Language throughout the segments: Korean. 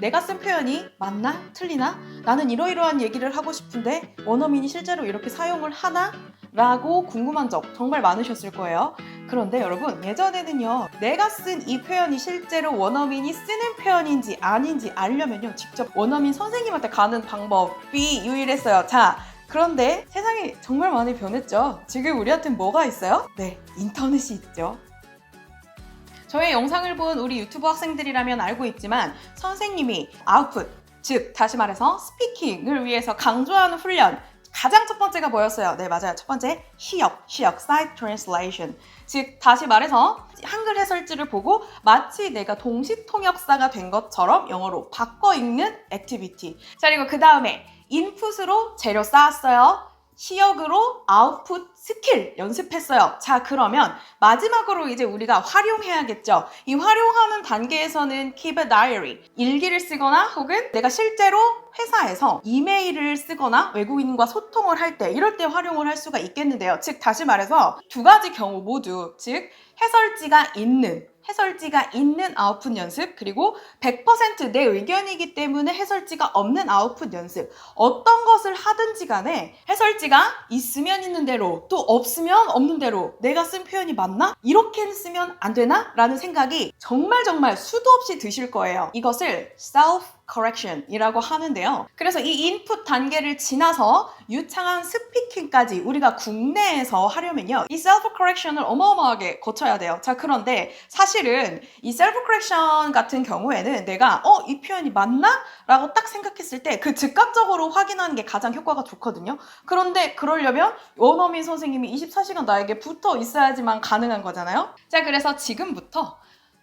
내가 쓴 표현이 맞나? 틀리나? 나는 이러이러한 얘기를 하고 싶은데 원어민이 실제로 이렇게 사용을 하나? 라고 궁금한 적 정말 많으셨을 거예요. 그런데 여러분, 예전에는요, 내가 쓴 이 표현이 실제로 원어민이 쓰는 표현인지 아닌지 알려면요, 직접 원어민 선생님한테 가는 방법이 유일했어요. 자, 그런데 세상이 정말 많이 변했죠. 지금 우리한테는 뭐가 있어요? 네, 인터넷이 있죠. 저의 영상을 본 우리 유튜브 학생들이라면 알고 있지만 선생님이 아웃풋, 즉 다시 말해서 스피킹을 위해서 강조하는 훈련 가장 첫 번째가 뭐였어요? 네, 맞아요. 첫 번째 시역, 시역, side translation. 즉 다시 말해서 한글 해설지를 보고 마치 내가 동시 통역사가 된 것처럼 영어로 바꿔 읽는 액티비티. 자, 그리고 그 다음에 인풋으로 재료 쌓았어요. 시역으로 아웃풋 스킬 연습했어요. 자, 그러면 마지막으로 이제 우리가 활용해야겠죠. 이 활용하는 단계에서는 keep a diary. 일기를 쓰거나 혹은 내가 실제로 회사에서 이메일을 쓰거나 외국인과 소통을 할 때 이럴 때 활용을 할 수가 있겠는데요. 즉, 다시 말해서 두 가지 경우 모두 즉 해설지가 있는 해설지가 있는 아웃풋 연습 그리고 100%내 의견이기 때문에 해설지가 없는 아웃풋 연습 어떤 것을 하든지 간에 해설지가 있으면 있는 대로 또 없으면 없는 대로 내가 쓴 표현이 맞나? 이렇게 쓰면 안 되나? 라는 생각이 정말 정말 수도 없이 드실 거예요 이것을 self correction이라고 하는데요. 그래서 이 인풋 단계를 지나서 유창한 스피킹까지 우리가 국내에서 하려면요. 이 셀프 커렉션을 어마어마하게 거쳐야 돼요. 자, 그런데 사실은 이 셀프 커렉션 같은 경우에는 내가 어, 이 표현이 맞나? 라고 딱 생각했을 때 그 즉각적으로 확인하는 게 가장 효과가 좋거든요. 그런데 그러려면 원어민 선생님이 24시간 나에게 붙어 있어야지만 가능한 거잖아요. 자, 그래서 지금부터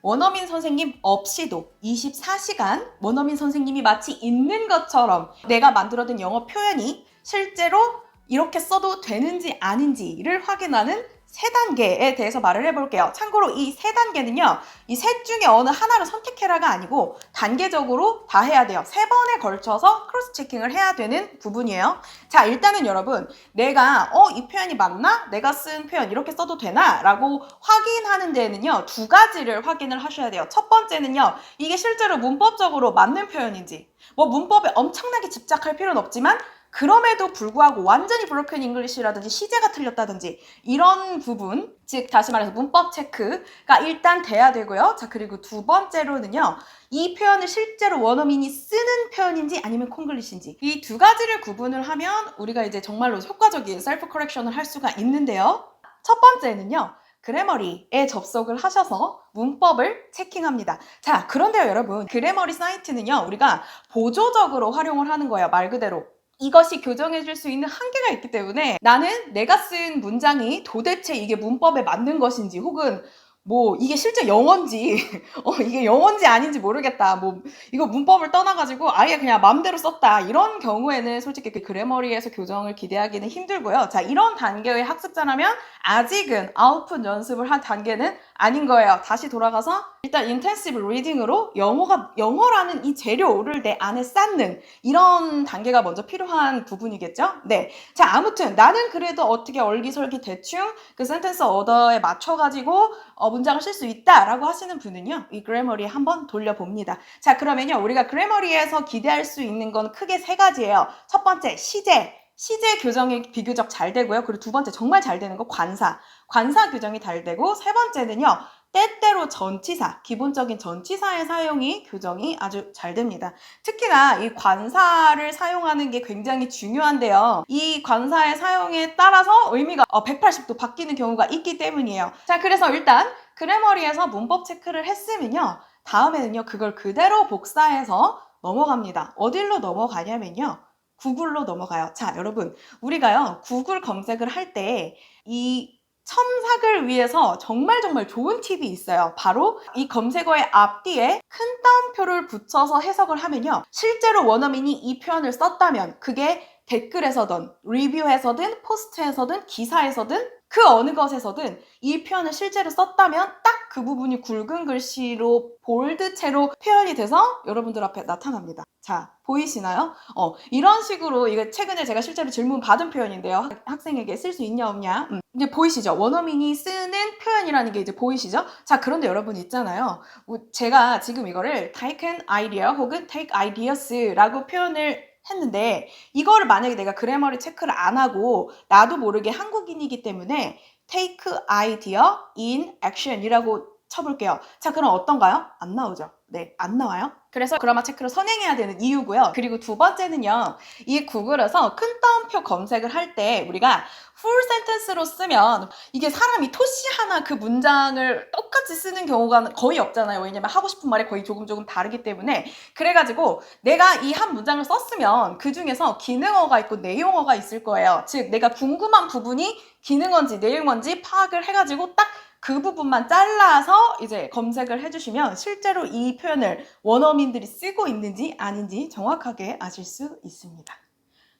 원어민 선생님 없이도 24시간 원어민 선생님이 마치 있는 것처럼 내가 만들어둔 영어 표현이 실제로 이렇게 써도 되는지 아닌지를 확인하는 세 단계에 대해서 말을 해볼게요. 참고로 이 세 단계는요, 이 셋 중에 어느 하나를 선택해라가 아니고 단계적으로 다 해야 돼요. 세 번에 걸쳐서 크로스 체킹을 해야 되는 부분이에요. 자, 일단은 여러분, 내가 어, 이 표현이 맞나? 내가 쓴 표현 이렇게 써도 되나? 라고 확인하는 데에는요, 두 가지를 확인을 하셔야 돼요. 첫 번째는요, 이게 실제로 문법적으로 맞는 표현인지, 뭐 문법에 엄청나게 집착할 필요는 없지만 그럼에도 불구하고 완전히 브로큰 잉글리시라든지 시제가 틀렸다든지 이런 부분, 즉 다시 말해서 문법 체크가 일단 돼야 되고요. 자, 그리고 두 번째로는요. 이 표현을 실제로 원어민이 쓰는 표현인지 아니면 콩글리시인지 이 두 가지를 구분을 하면 우리가 이제 정말로 효과적인 셀프 커렉션을 할 수가 있는데요. 첫 번째는요. 그래머리에 접속을 하셔서 문법을 체킹합니다. 자, 그런데요, 여러분. 그래머리 사이트는요, 우리가 보조적으로 활용을 하는 거예요. 말 그대로. 이것이 교정해 줄 수 있는 한계가 있기 때문에 나는 내가 쓴 문장이 도대체 이게 문법에 맞는 것인지 혹은 뭐 이게 실제 영어인지 어 이게 영어인지 아닌지 모르겠다. 뭐 이거 문법을 떠나가지고 아예 그냥 마음대로 썼다. 이런 경우에는 솔직히 그 그래머리에서 교정을 기대하기는 힘들고요. 자 이런 단계의 학습자라면 아직은 아웃풋 연습을 한 단계는 아닌 거예요 다시 돌아가서 일단 인텐시브 리딩으로 영어가 영어라는 이 재료를 내 안에 쌓는 이런 단계가 먼저 필요한 부분이겠죠 네 자 아무튼 나는 그래도 어떻게 얼기설기 대충 그 센텐스 어더에 맞춰 가지고 어, 문장을 쓸 수 있다라고 하시는 분은요, 이 그래머리에 한번 돌려봅니다. 자, 그러면요, 우리가 그래머리에서 기대할 수 있는 건 크게 세 가지예요. 첫 번째, 시제. 시제 교정이 비교적 잘 되고요. 그리고 두 번째, 정말 잘 되는 거 관사. 관사 교정이 잘 되고, 세 번째는요, 때때로 전치사, 기본적인 전치사의 사용이 교정이 아주 잘 됩니다. 특히나 이 관사를 사용하는 게 굉장히 중요한데요. 이 관사의 사용에 따라서 의미가 180도 바뀌는 경우가 있기 때문이에요. 자, 그래서 일단 그래머리에서 문법 체크를 했으면요. 다음에는요, 그걸 그대로 복사해서 넘어갑니다. 어디로 넘어가냐면요. 구글로 넘어가요. 자, 여러분, 우리가요, 구글 검색을 할 때 이 첨삭을 위해서 정말 정말 좋은 팁이 있어요. 바로 이 검색어의 앞뒤에 큰 따옴표를 붙여서 해석을 하면요. 실제로 원어민이 이 표현을 썼다면 그게 댓글에서든 리뷰에서든 포스트에서든 기사에서든 그 어느 것에서든 이 표현을 실제로 썼다면 딱 그 부분이 굵은 글씨로 볼드체로 표현이 돼서 여러분들 앞에 나타납니다. 자, 보이시나요? 어, 이런 식으로 이게 최근에 제가 실제로 질문 받은 표현인데요. 학생에게 쓸 수 있냐 없냐? 음, 이제 보이시죠? 원어민이 쓰는 표현이라는 게 이제 보이시죠? 자, 그런데 여러분 있잖아요. 뭐 제가 지금 이거를 take an idea 혹은 take ideas라고 표현을 했는데 이거를 만약에 내가 그래머를 체크를 안 하고 나도 모르게 한국인이기 때문에 take idea in action이라고 쳐볼게요. 자, 그럼 어떤가요? 안 나오죠? 네, 안 나와요. 그래서 그라마 체크를 선행해야 되는 이유고요. 그리고 두 번째는요. 이 구글에서 큰 따옴표 검색을 할 때 우리가 full sentence로 쓰면 이게 사람이 토시 하나 그 문장을 똑같이 쓰는 경우가 거의 없잖아요. 왜냐면 하고 싶은 말이 거의 조금 조금 다르기 때문에 그래가지고 내가 이 한 문장을 썼으면 그 중에서 기능어가 있고 내용어가 있을 거예요. 즉 내가 궁금한 부분이 기능어인지 내용어인지 파악을 해가지고 딱 그 부분만 잘라서 이제 검색을 해주시면 실제로 이 표현을 원어민들이 쓰고 있는지 아닌지 정확하게 아실 수 있습니다.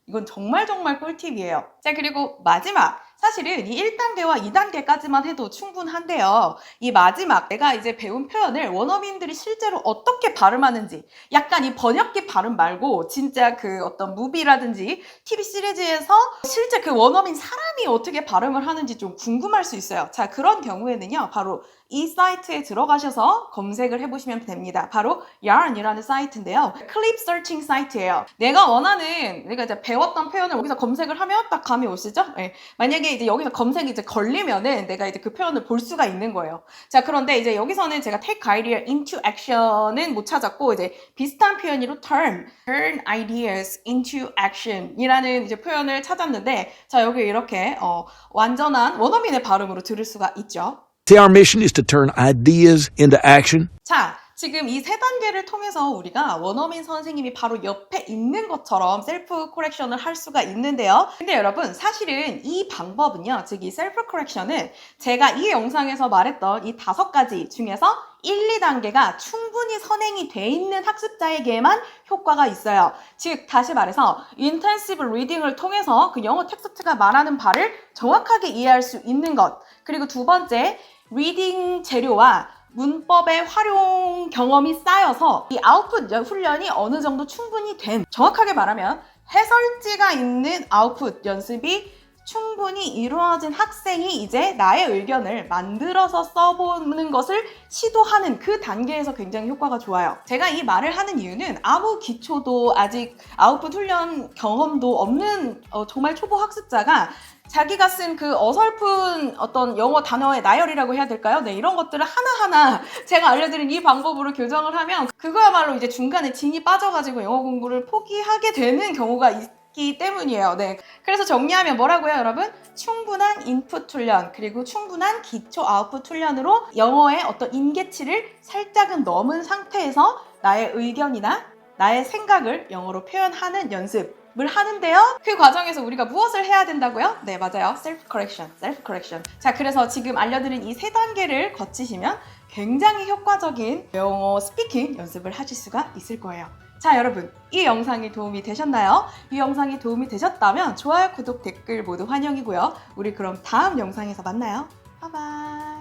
이건 정말 정말 꿀팁이에요. 자, 그리고 마지막. 사실은 이 1단계와 2단계까지만 해도 충분한데요. 이 마지막, 내가 이제 배운 표현을 원어민들이 실제로 어떻게 발음하는지, 약간 이 번역기 발음 말고, 진짜 그 어떤 무비라든지 TV 시리즈에서 실제 그 원어민 사람이 어떻게 발음을 하는지 좀 궁금할 수 있어요. 자, 그런 경우에는요, 바로 이 사이트에 들어가셔서 검색을 해보시면 됩니다. 바로 yarn이라는 사이트인데요. 클립 서칭 사이트예요. 내가 원하는, 내가 이제 배웠던 표현을 여기서 검색을 하면 딱 감이 오시죠? 네. 만약에 이제 여기서 검색이 이제 걸리면은 내가 이제 그 표현을 볼 수가 있는 거예요. 자, 그런데 이제 여기서는 제가 take idea into action은 못 찾았고, 이제 비슷한 표현으로 turn, turn ideas into action 이라는 이제 표현을 찾았는데, 자, 여기 이렇게, 어, 완전한 원어민의 발음으로 들을 수가 있죠. See, our mission is to turn ideas into action. 자, 지금 이 세 단계를 통해서 우리가 원어민 선생님이 바로 옆에 있는 것처럼 셀프 코렉션을 할 수가 있는데요. 근데 여러분, 사실은 이 방법은요, 즉 이 셀프 코렉션은 제가 이 영상에서 말했던 이 다섯 가지 중에서 1, 2단계가 충분히 선행이 돼 있는 학습자에게만 효과가 있어요. 즉, 다시 말해서 인텐시브 리딩을 통해서 그 영어 텍스트가 말하는 바를 정확하게 이해할 수 있는 것. 그리고 두 번째, 리딩 재료와 문법의 활용 경험이 쌓여서 이 아웃풋 훈련이 어느 정도 충분히 된 정확하게 말하면 해설지가 있는 아웃풋 연습이 충분히 이루어진 학생이 이제 나의 의견을 만들어서 써보는 것을 시도하는 그 단계에서 굉장히 효과가 좋아요. 제가 이 말을 하는 이유는 아무 기초도 아직 아웃풋 훈련 경험도 없는 어, 정말 초보 학습자가 자기가 쓴 그 어설픈 어떤 영어 단어의 나열이라고 해야 될까요? 네, 이런 것들을 하나하나 제가 알려드린 이 방법으로 교정을 하면 그거야말로 이제 중간에 진이 빠져가지고 영어 공부를 포기하게 되는 경우가 있기 때문이에요. 네. 그래서 정리하면 뭐라고요, 여러분? 충분한 인풋 훈련, 그리고 충분한 기초 아웃풋 훈련으로 영어의 어떤 임계치를 살짝은 넘은 상태에서 나의 의견이나 나의 생각을 영어로 표현하는 연습. 을 하는데요. 그 과정에서 우리가 무엇을 해야 된다고요? 네, 맞아요. 셀프 커렉션, 셀프 커렉션. 자, 그래서 지금 알려드린 이 세 단계를 거치시면 굉장히 효과적인 영어 스피킹 연습을 하실 수가 있을 거예요. 자, 여러분. 이 영상이 도움이 되셨나요? 이 영상이 도움이 되셨다면 좋아요, 구독, 댓글 모두 환영이고요. 우리 그럼 다음 영상에서 만나요. 바이바이.